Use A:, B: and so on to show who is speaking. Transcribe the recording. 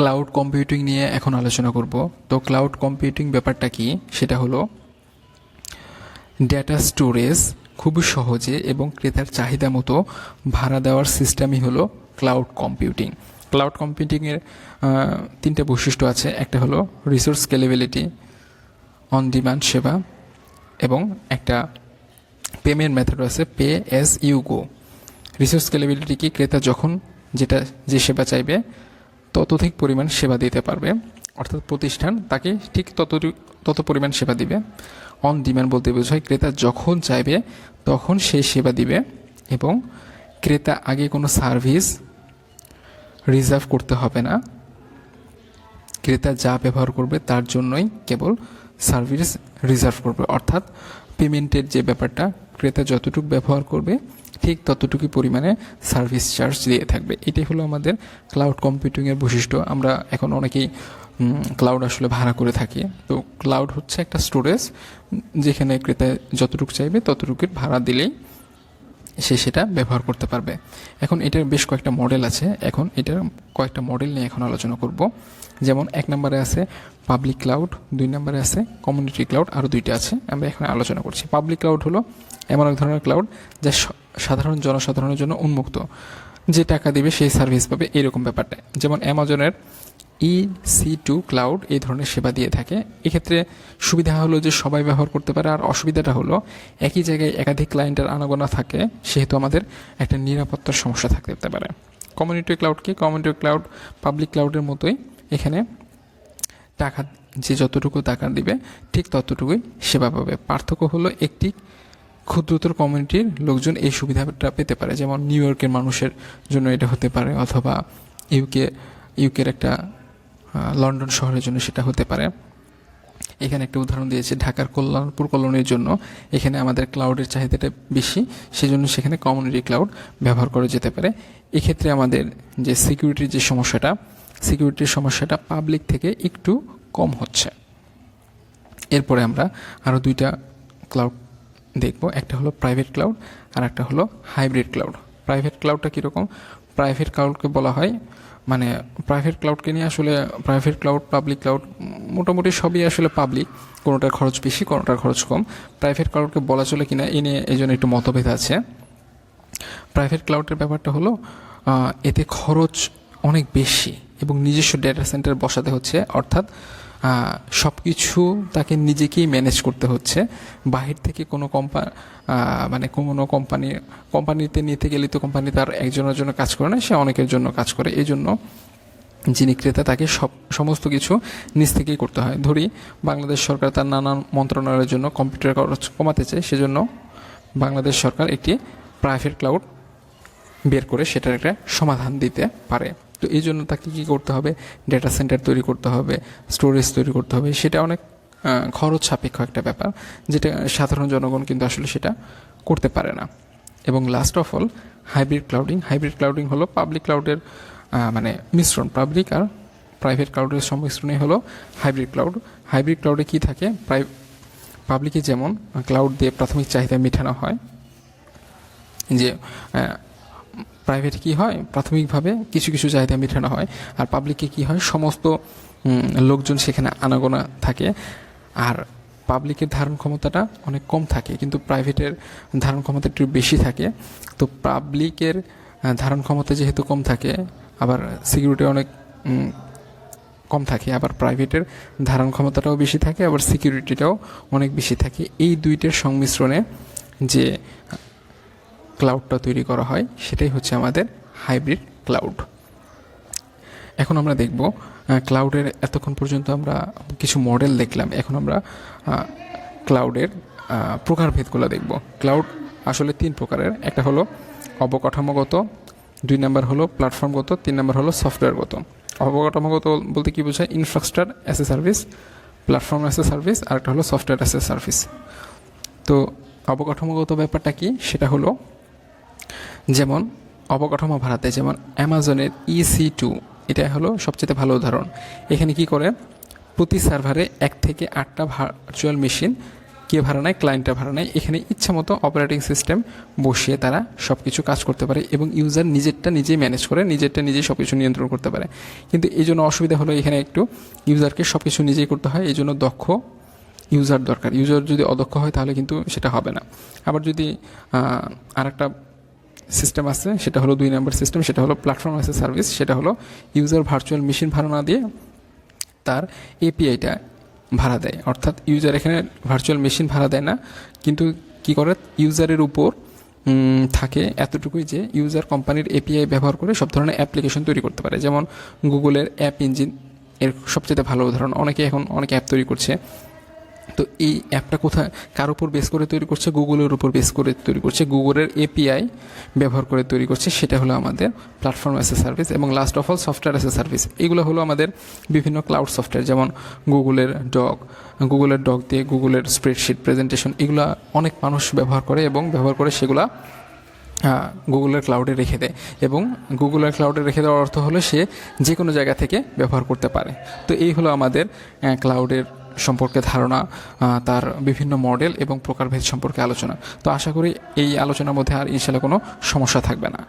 A: Cloud computing নিয়ে এখন আলোচনা করব। তো ক্লাউড কম্পিউটিং ব্যাপারটা কি? সেটা হলো ডেটা স্টোরেজ খুবই সহজে এবং ক্রেতার চাহিদা মতো ভাড়া দেওয়ার সিস্টেমই হলো ক্লাউড কম্পিউটিং ক্লাউড কম্পিউটিংয়ের তিনটে বৈশিষ্ট্য আছে। একটা হলো রিসোর্স স্কেলেবিলিটি অন ডিমান্ড সেবা এবং একটা পেমেন্ট মেথড আছে pay as you go resource scalability কি? ক্রেতা যখন যেটা, যে সেবা চাইবে ততোধিক পরিমাণ সেবা দিতে পারবে। অর্থাৎ প্রতিষ্ঠান তাকে ঠিক তত তত পরিমাণ সেবা দিবে। অন ডিমান্ড বলতে বোঝায়, ক্রেতা যখন চাইবে তখন সে সেবা দিবে এবং ক্রেতা আগে কোনো সার্ভিস রিজার্ভ করতে হবে না। ক্রেতা যা ব্যবহার করবে তার জন্যই কেবল সার্ভিস রিজার্ভ করবে। অর্থাৎ পেমেন্টের যে ব্যাপারটা ক্রেতা যতটুকু ব্যবহার করবে, ঠিক ততটুকু পরিমাণে সার্ভিস চার্জ দিয়ে থাকবে। এটাই হলো আমাদের ক্লাউড কম্পিউটিংয়ের বৈশিষ্ট্য। আমরা এখন অনেকেই ক্লাউড আসলে ভাড়া করে থাকি। তো ক্লাউড হচ্ছে একটা স্টোরেজ যেখানে ক্রেতা যতটুকু চাইবে ততটুকুর ভাড়া দিলেই সে সেটা ব্যবহার করতে পারবে। এখন এটার বেশ কয়েকটা মডেল আছে। এখন এটার কয়েকটা মডেল নিয়ে এখন আলোচনা করব। যেমন এক নম্বরে আছে পাবলিক ক্লাউড দুই নম্বরে আছে কমিউনিটি ক্লাউড আরও দুইটা আছে। আমরা এখানে আলোচনা করছি। পাবলিক ক্লাউড হলো এমন এক ধরনের ক্লাউড যা সাধারণ জনসাধারণের জন্য উন্মুক্ত। যে টাকা দিবে সেই সার্ভিস পাবে এরকম ব্যাপারটা। যেমন অ্যামাজনের ই, সি, টু, ক্লাউড এই ধরনের সেবা দিয়ে থাকে। এক্ষেত্রে সুবিধা হলো যে সবাই ব্যবহার করতে পারে। আর অসুবিধাটা হলো একই জায়গায় একাধিক ক্লায়েন্টের আনাগোনা থাকে, সেহেতু আমাদের একটা নিরাপত্তার সমস্যা থাকতে পারে। কমিউনিটি ক্লাউড কি? কমিউনিটি ক্লাউড পাবলিক ক্লাউডের মতোই এখানে টাকা যে যতটুকু টাকা দিবে, ঠিক ততটুকুই সেবা পাবে। পার্থক্য হলো একটি ক্ষুদ্রতর কমিউনিটির লোকজন এই সুবিধাটা পেতে পারে। যেমন নিউ ইয়র্কের মানুষের জন্য এটা হতে পারে, অথবা ইউকে ইউকের একটা লন্ডন শহরের জন্য সেটা হতে পারে। এখানে একটা উদাহরণ দিয়েছে, ঢাকার কল্যাণপুর কলোনির জন্য। এখানে আমাদের ক্লাউডের চাহিদাটা বেশি, সেজন্য সেখানে কমিউনিটি ক্লাউড ব্যবহার করা যেতে পারে। এক্ষেত্রে আমাদের যে সিকিউরিটির যে সমস্যাটা সিকিউরিটির সমস্যাটা পাবলিক থেকে একটু কম হচ্ছে। এরপরে আমরা আরও দুইটা ক্লাউড দেখব, একটা হলো প্রাইভেট ক্লাউড আর একটা হলো হাইব্রিড ক্লাউড প্রাইভেট ক্লাউডটা কীরকম? প্রাইভেট ক্লাউডকে বলা হয়। মানে প্রাইভেট ক্লাউডকে নিয়ে আসলে প্রাইভেট ক্লাউড পাবলিক ক্লাউড মোটামুটি সবই আসলে পাবলিক কোনোটার খরচ বেশি, কোনোটার খরচ কম। প্রাইভেট ক্লাউডকে বলা চলে কিনা, এ নিয়ে এই জন্য একটু মতভেদ আছে। প্রাইভেট ক্লাউডের ব্যাপারটা হলো এতে খরচ অনেক বেশি এবং নিজস্ব ডেটা সেন্টার বসাতে হচ্ছে। অর্থাৎ সব কিছু তাকে নিজেকেই ম্যানেজ করতে হচ্ছে। বাহির থেকে কোনো কোম্পা মানে কোনো কোম্পানি কোম্পানিতে নিতে গেলে তো কোম্পানি তার একজনের জন্য কাজ করে না, সে অনেকের জন্য কাজ করে। এই জন্য যিনি ক্রেতা তাকে সব সমস্ত কিছু নিজ থেকেই করতে হয়। ধরি, বাংলাদেশ সরকার তার নানান মন্ত্রণালয়ের জন্য কম্পিউটার খরচ কমাতে চায়, সেজন্য বাংলাদেশ সরকার একটি প্রাইভেট ক্লাউড বের করে সেটার একটা সমাধান দিতে পারে। তো এই জন্য তাকে কী করতে হবে? ডেটা সেন্টার তৈরি করতে হবে স্টোরেজ তৈরি করতে হবে। সেটা অনেক খরচ সাপেক্ষ একটা ব্যাপার, যেটা সাধারণ জনগণ কিন্তু আসলে সেটা করতে পারে না। এবং last of all hybrid clouding hybrid clouding হলো পাবলিক ক্লাউডের মানে মিশ্রণ। পাবলিক আর প্রাইভেট ক্লাউডের সংমিশ্রণই হলো হাইব্রিড ক্লাউড হাইব্রিড ক্লাউডে কী থাকে? প্রাই পাবলিকে যেমন ক্লাউড দিয়ে প্রাথমিক চাহিদা মেটানো হয়, যে প্রাইভেট কি হয়? প্রাথমিকভাবে কিছু কিছু চাহিদা মেটানো হয়। আর পাবলিকে কি হয়? সমস্ত লোকজন সেখানে আনাগোনা থাকে। আর পাবলিকের ধারণ ক্ষমতাটা অনেক কম থাকে, কিন্তু প্রাইভেটের ধারণ ক্ষমতা একটু বেশি থাকে। তো পাবলিকের ধারণ ক্ষমতা যেহেতু কম থাকে, আবার সিকিউরিটি অনেক কম থাকে, আবার প্রাইভেটের ধারণ ক্ষমতাটাও বেশি থাকে, আবার সিকিউরিটিটাও অনেক বেশি থাকে। এই দুইটার সংমিশ্রণে যে ক্লাউডটা তৈরি করা হয়, সেটাই হচ্ছে আমাদের হাইব্রিড ক্লাউড এখন আমরা দেখব ক্লাউডের এতক্ষণ পর্যন্ত আমরা কিছু মডেল দেখলাম, এখন আমরা ক্লাউডের প্রকারভেদগুলো দেখব। ক্লাউড আসলে তিন প্রকারের, একটা হলো অবকাঠামোগত, দুই নাম্বার হলো প্ল্যাটফর্মগত তিন নাম্বার হলো সফটওয়্যারগত অবকাঠামোগত বলতে কি বোঝায়? Infrastructure as a service platform as a service আর একটা হলো সফটওয়্যার অ্যাস এ সার্ভিস তো অবকাঠামোগত ব্যাপারটা কি? সেটা হলো যেমন অবকাঠামো ভাড়াতে যেমন অ্যামাজনের ইসি টু এটা হলো সবচেয়ে ভালো উদাহরণ। এখানে কি করে? প্রতি সার্ভারে এক থেকে আটটা ভার্চুয়াল মেশিন কে ভাড়া নেয়? ক্লায়েন্টটা ভাড়া নেয়। এখানে ইচ্ছা মতো অপারেটিং সিস্টেম বসিয়ে তারা সব কিছু কাজ করতে পারে এবং ইউজার নিজেরটা নিজেই ম্যানেজ করে, নিজেরটা নিজেই সব কিছু নিয়ন্ত্রণ করতে পারে। কিন্তু এই জন্য অসুবিধা হলো এখানে একটু ইউজারকে সব কিছু নিজেই করতে হয়, এই জন্য দক্ষ ইউজার দরকার। ইউজার যদি অদক্ষ হয় তাহলে কিন্তু সেটা হবে না। আবার যদি আর একটা সিস্টেম আছে, সেটা হলো দুই নম্বর সিস্টেম সেটা হলো প্ল্যাটফর্ম এ সার্ভিস সেটা হলো ইউজার ভার্চুয়াল মেশিন ভাড়া না দিয়ে তার এপিআইটা ভাড়া দেয়। অর্থাৎ ইউজার এখানে ভার্চুয়াল মেশিন ভাড়া দেয় না, কিন্তু কি করে? ইউজারের উপর থাকে এতটুকুই যে ইউজার কোম্পানির এপিআই ব্যবহার করে সব ধরনের অ্যাপ্লিকেশন তৈরি করতে পারে। যেমন গুগলের অ্যাপ ইঞ্জিন এর সবচেয়ে ভালো উদাহরণ, অনেকে এখন, অনেক অ্যাপ তৈরি করছে। তো এই অ্যাপটা কোথায়? কার উপর বেস করে তৈরি করছে? গুগলের উপর বেস করে তৈরি করছে। গুগলের এপিআই ব্যবহার করে তৈরি করছে। সেটা হলো আমাদের প্ল্যাটফর্ম অ্যাস এ সার্ভিস এবং last of all software as a service এগুলো হলো আমাদের বিভিন্ন ক্লাউড সফটওয়্যার যেমন গুগলের ডগ গুগলের ডগ দিয়ে গুগলের স্প্রেডশিট প্রেজেন্টেশন এগুলো অনেক মানুষ ব্যবহার করে এবং ব্যবহার করে সেগুলা গুগলের ক্লাউডে রেখে দেয় এবং গুগলের ক্লাউডে রেখে দেওয়ার অর্থ হলো সে যে কোনো জায়গা থেকে ব্যবহার করতে পারে। তো এই হলো আমাদের ক্লাউডের সম্পর্কে ধারণা তার বিভিন্ন মডেল এবং প্রকারভেদ সম্পর্কে আলোচনা। তো আশা করি এই আলোচনার মধ্যে আর ইনশাল্লাহ কোনো সমস্যা থাকবে না।